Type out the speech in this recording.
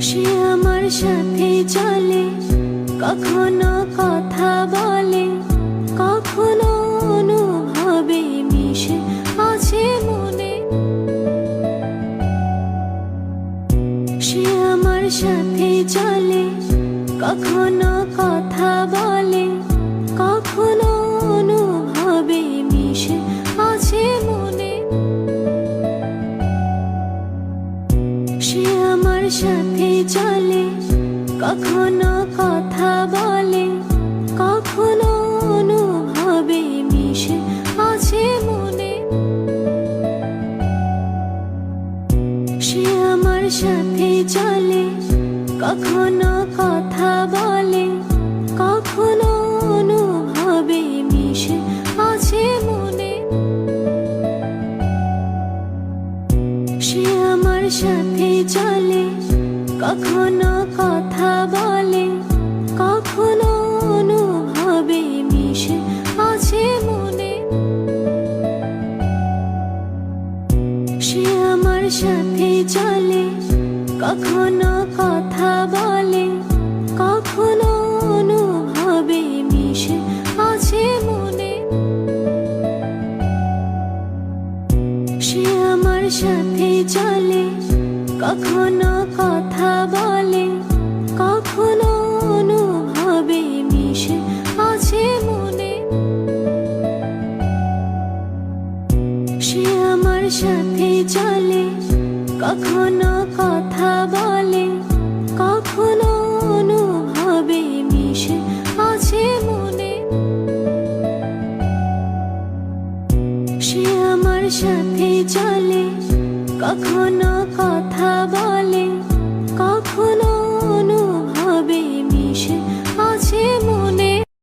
সাথে চলে, কখনো কথা বলে, কখনো অনুভবে মিশে আছে মনে। সে আমার সাথে চলে, কখনো কথা বলে সে আমার সাথে চলে, কখনো কথা বলে, কখনো সে আমার সাথে চলে, কখনো কথা বলে, কখনো অনুভবে মিশে আছে মনে। সে আমার সাথে চলে, কখনো কথা বলে, কখনো অনুভবে মিশে আছে মনে। সে আমার সাথে চলে, কখনো কথা বলে সে আমার সাথে চলে, কখনো কথা বলে, কখনো অনুভবে মিশে আছে মনে। সে আমার সাথে চলে, কখনো কথা বলে, কখনো অনুভবে মিশে আছে মনে। সে সাথে চলে কখনো